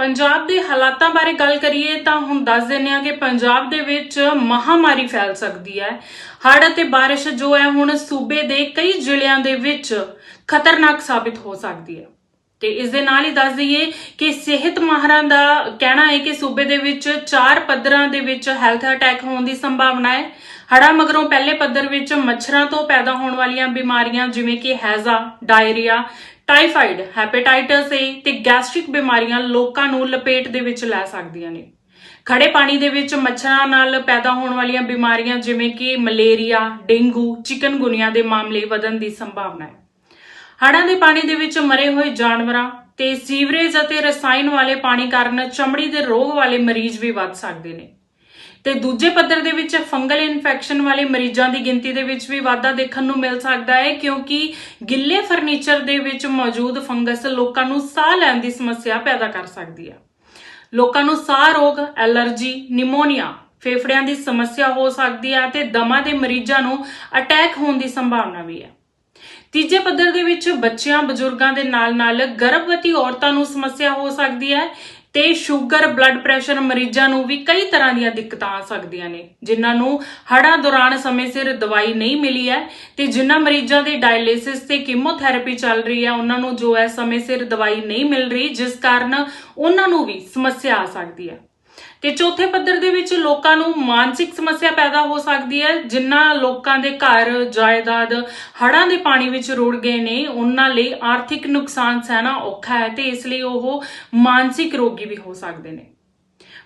ਪੰਜਾਬ ਦੇ ਹਾਲਾਤਾਂ ਬਾਰੇ ਗੱਲ ਕਰੀਏ ਤਾਂ ਹੁਣ ਦੱਸ ਦਿੰਦੇ ਹਾਂ ਕਿ ਪੰਜਾਬ ਦੇ ਵਿੱਚ ਮਹਾਮਾਰੀ ਫੈਲ ਸਕਦੀ ਹੈ। ਹੜ੍ਹ ਅਤੇ ਬਾਰਿਸ਼ ਜੋ ਹੈ ਹੁਣ ਸੂਬੇ ਦੇ ਕਈ ਜ਼ਿਲ੍ਹਿਆਂ ਦੇ ਵਿੱਚ ਖਤਰਨਾਕ ਸਾਬਿਤ ਹੋ ਸਕਦੀ ਹੈ। ਤੇ ਇਸ ਦੇ ਨਾਲ ਹੀ ਦੱਸ ਦਈਏ ਕਿ ਸਿਹਤ ਮਾਹਰਾਂ ਦਾ ਕਹਿਣਾ ਹੈ ਕਿ ਸੂਬੇ ਦੇ ਵਿੱਚ ਚਾਰ ਪੱਧਰਾਂ ਦੇ ਵਿੱਚ ਹੈਲਥ ਅਟੈਕ ਹੋਣ ਦੀ ਸੰਭਾਵਨਾ ਹੈ। ਹੜ੍ਹਾਂ ਮਗਰੋਂ ਪਹਿਲੇ ਪੱਧਰ ਵਿੱਚ ਮੱਛਰਾਂ ਤੋਂ ਪੈਦਾ ਹੋਣ ਵਾਲੀਆਂ ਬਿਮਾਰੀਆਂ ਜਿਵੇਂ ਕਿ ਹੈਜ਼ਾ, ਡਾਇਰੀਆ ਟਾਈਫਾਈਡ, ਹੈਪੇਟਾਈਟਸ ਏ ਤੇ ਗੈਸਟ੍ਰਿਕ ਬਿਮਾਰੀਆਂ ਲੋਕਾਂ ਨੂੰ ਲਪੇਟ ਦੇ ਵਿੱਚ ਲੈ ਸਕਦੀਆਂ ਨੇ। ਖੜੇ ਪਾਣੀ ਦੇ ਵਿੱਚ ਮੱਛਰਾਂ ਨਾਲ ਪੈਦਾ ਹੋਣ ਵਾਲੀਆਂ ਬਿਮਾਰੀਆਂ ਜਿਵੇਂ ਕਿ ਮਲੇਰੀਆ, ਡੇਂਗੂ, ਚਿਕਨਗੁਨੀਆ ਦੇ ਮਾਮਲੇ ਵਧਣ ਦੀ ਸੰਭਾਵਨਾ ਹੈ। ਹੜ੍ਹਾਂ ਦੇ ਪਾਣੀ ਦੇ ਵਿੱਚ ਮਰੇ ਹੋਏ ਜਾਨਵਰਾਂ ਤੇ ਸੀਵਰੇਜ ਅਤੇ ਰਸਾਇਣ ਵਾਲੇ ਪਾਣੀ ਕਾਰਨ ਚਮੜੀ ਦੇ ਰੋਗ ਵਾਲੇ ਮਰੀਜ਼ ਵੀ ਵੱਧ ਸਕਦੇ ਨੇ। ਤੇ ਦੂਜੇ ਪੱਧਰ ਦੇ ਵਿੱਚ ਫੰਗਲ ਇਨਫੈਕਸ਼ਨ ਵਾਲੇ ਮਰੀਜ਼ਾਂ ਦੀ ਗਿਣਤੀ ਦੇ ਵਿੱਚ ਵੀ ਵਾਧਾ ਦੇਖਣ ਨੂੰ ਮਿਲ ਸਕਦਾ ਹੈ, ਕਿਉਂਕਿ ਗਿੱਲੇ ਫਰਨੀਚਰ ਦੇ ਵਿੱਚ ਮੌਜੂਦ ਫੰਗਸ ਲੋਕਾਂ ਨੂੰ ਸਾਹ ਲੈਣ ਦੀ ਸਮੱਸਿਆ ਪੈਦਾ ਕਰ ਸਕਦੀ ਹੈ ਲੋਕਾਂ ਨੂੰ ਸਾਹ ਰੋਗ, ਐਲਰਜੀ, ਨਿਮੋਨੀਆ ਫੇਫੜਿਆਂ ਦੀ ਸਮੱਸਿਆ ਹੋ ਸਕਦੀ ਹੈ ਤੇ ਦਮਾ ਦੇ ਮਰੀਜ਼ਾਂ ਨੂੰ ਅਟੈਕ ਹੋਣ ਦੀ ਸੰਭਾਵਨਾ ਵੀ ਹੈ ਤੀਜੇ ਪੱਧਰ ਦੇ ਵਿੱਚ ਬੱਚਿਆਂ, ਬਜ਼ੁਰਗਾਂ ਦੇ ਨਾਲ-ਨਾਲ ਗਰਭਵਤੀ ਔਰਤਾਂ ਨੂੰ ਸਮੱਸਿਆ ਹੋ ਸਕਦੀ ਹੈ ਤੇ ਸ਼ੂਗਰ ਬਲੱਡ ਪ੍ਰੈਸ਼ਰ ਮਰੀਜ਼ਾਂ ਨੂੰ ਵੀ ਕਈ ਤਰ੍ਹਾਂ ਦੀਆਂ ਦਿੱਕਤਾਂ ਆ ਸਕਦੀਆਂ ਨੇ, ਜਿਨ੍ਹਾਂ ਨੂੰ ਹੜ੍ਹਾਂ ਦੌਰਾਨ ਸਮੇਂ ਸਿਰ ਦਵਾਈ ਨਹੀਂ ਮਿਲੀ ਹੈ ਤੇ ਜਿਨ੍ਹਾਂ ਮਰੀਜ਼ਾਂ ਦੇ ਡਾਇਲਿਸਿਸ ਤੇ ਕੀਮੋਥੈਰੇਪੀ ਚੱਲ ਰਹੀ ਹੈ, ਉਹਨਾਂ ਨੂੰ ਜੋ ਹੈ ਸਮੇਂ ਸਿਰ ਦਵਾਈ ਨਹੀਂ ਮਿਲ ਰਹੀ, ਜਿਸ ਕਾਰਨ ਉਹਨਾਂ ਨੂੰ ਵੀ ਸਮੱਸਿਆ ਆ ਸਕਦੀ ਹੈ। ਤੇ ਚੌਥੇ ਪੱਧਰ ਦੇ ਵਿੱਚ ਲੋਕਾਂ ਨੂੰ ਮਾਨਸਿਕ ਸਮੱਸਿਆ ਪੈਦਾ ਹੋ ਸਕਦੀ ਹੈ। ਜਿਨ੍ਹਾਂ ਲੋਕਾਂ ਦੇ ਘਰ ਜਾਇਦਾਦ ਹੜ੍ਹਾਂ ਦੇ ਪਾਣੀ ਵਿੱਚ ਰੁੜ ਗਏ ਨੇ, ਉਹਨਾਂ ਲਈ ਆਰਥਿਕ ਨੁਕਸਾਨ ਸਹਿਣਾ ਔਖਾ ਹੈ ਤੇ ਇਸ ਲਈ ਉਹ ਮਾਨਸਿਕ ਰੋਗੀ ਵੀ ਹੋ ਸਕਦੇ ਨੇ।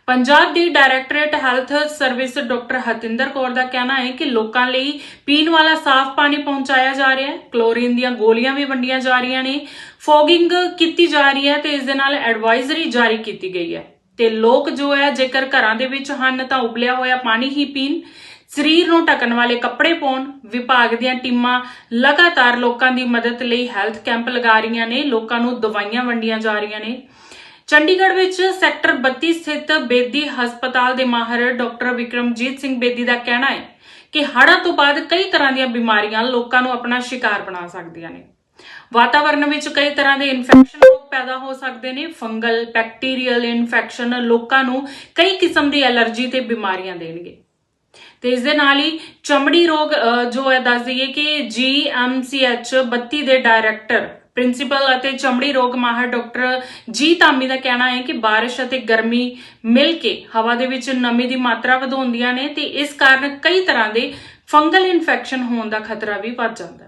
ਪੰਜਾਬ ਦੀ directorate health service doctor Hatinder Kaur ਦਾ ਕਹਿਣਾ ਹੈ ਕਿ ਲੋਕਾਂ ਲਈ ਪੀਣ ਵਾਲਾ ਸਾਫ਼ ਪਾਣੀ ਪਹੁੰਚਾਇਆ ਜਾ ਰਿਹਾ ਹੈ। ਕਲੋਰੀਨ ਦੀਆਂ ਗੋਲੀਆਂ ਵੀ ਵੰਡੀਆਂ ਜਾ ਰਹੀਆਂ ਨੇ। ਫੋਗਿੰਗ ਕੀਤੀ ਜਾ ਰਹੀ ਹੈ ਤੇ ਇਸ ਦੇ ਨਾਲ ਐਡਵਾਈਜ਼ਰੀ ਜਾਰੀ ਕੀਤੀ ਗਈ ਹੈ। ਤੇ ਲੋਕ ਜੋ ਹੈ, ਜੇਕਰ ਘਰਾਂ ਦੇ ਵਿੱਚ ਹਨ ਤਾਂ ਉਬਲਿਆ ਹੋਇਆ ਪਾਣੀ ਹੀ ਪੀਣ, ਸਰੀਰ ਨੂੰ ਢੱਕਣ ਵਾਲੇ ਕੱਪੜੇ ਪਾਉਣ, ਵਿਭਾਗ ਦੀਆਂ ਟੀਮਾਂ ਲਗਾਤਾਰ ਲੋਕਾਂ ਦੀ ਮਦਦ ਲਈ ਹੈਲਥ ਕੈਂਪ ਲਗਾ ਰਹੀਆਂ ਨੇ, ਲੋਕਾਂ ਨੂੰ ਦਵਾਈਆਂ ਵੰਡੀਆਂ ਜਾ ਰਹੀਆਂ ਨੇ। ਚੰਡੀਗੜ੍ਹ ਵਿੱਚ ਸੈਕਟਰ 32 ਸਥਿਤ ਬੇਦੀ ਹਸਪਤਾਲ ਦੇ ਮਾਹਰ ਡਾਕਟਰ ਵਿਕਰਮਜੀਤ ਸਿੰਘ ਬੇਦੀ ਦਾ ਕਹਿਣਾ ਹੈ ਕਿ ਹੜ੍ਹਾਂ ਤੋਂ ਬਾਅਦ ਕਈ ਤਰ੍ਹਾਂ ਦੀਆਂ ਬਿਮਾਰੀਆਂ ਲੋਕਾਂ ਨੂੰ ਆਪਣਾ ਸ਼ਿਕਾਰ ਬਣਾ ਸਕਦੀਆਂ ਨੇ। ਵਾਤਾਵਰਣ ਵਿੱਚ ਕਈ ਤਰ੍ਹਾਂ ਦੇ ਇਨਫੈਕਸ਼ਨ ਪੈਦਾ ਹੋ ਸਕਦੇ ਨੇ, ਫੰਗਲ ਬੈਕਟੀਰੀਅਲ ਇਨਫੈਕਸ਼ਨ ਲੋਕਾਂ ਨੂੰ ਕਈ ਕਿਸਮ ਦੀ ਐਲਰਜੀ ਤੇ ਬਿਮਾਰੀਆਂ ਦੇਣਗੇ। ਤੇ ਇਸ ਦੇ ਨਾਲ ਹੀ ਚਮੜੀ ਰੋਗ ਜੋ ਹੈ, ਦੱਸ ਦਈਏ ਕਿ GMCH 32 ਦੇ ਡਾਇਰੈਕਟਰ ਪ੍ਰਿੰਸੀਪਲ ਅਤੇ ਚਮੜੀ ਰੋਗ ਮਾਹਰ ਡਾਕਟਰ ਜੀ ਧਾਮੀ ਦਾ ਕਹਿਣਾ ਹੈ ਕਿ ਬਾਰਿਸ਼ ਅਤੇ ਗਰਮੀ ਮਿਲ ਕੇ ਹਵਾ ਦੇ ਵਿੱਚ ਨਮੀ ਦੀ ਮਾਤਰਾ ਵਧਾਉਂਦੀਆਂ ਨੇ ਤੇ ਇਸ ਕਾਰਨ ਕਈ ਤਰ੍ਹਾਂ ਦੇ ਫੰਗਲ ਇਨਫੈਕਸ਼ਨ ਹੋਣ ਦਾ ਖਤਰਾ ਵੀ ਵੱਧ ਜਾਂਦਾ ਹੈ।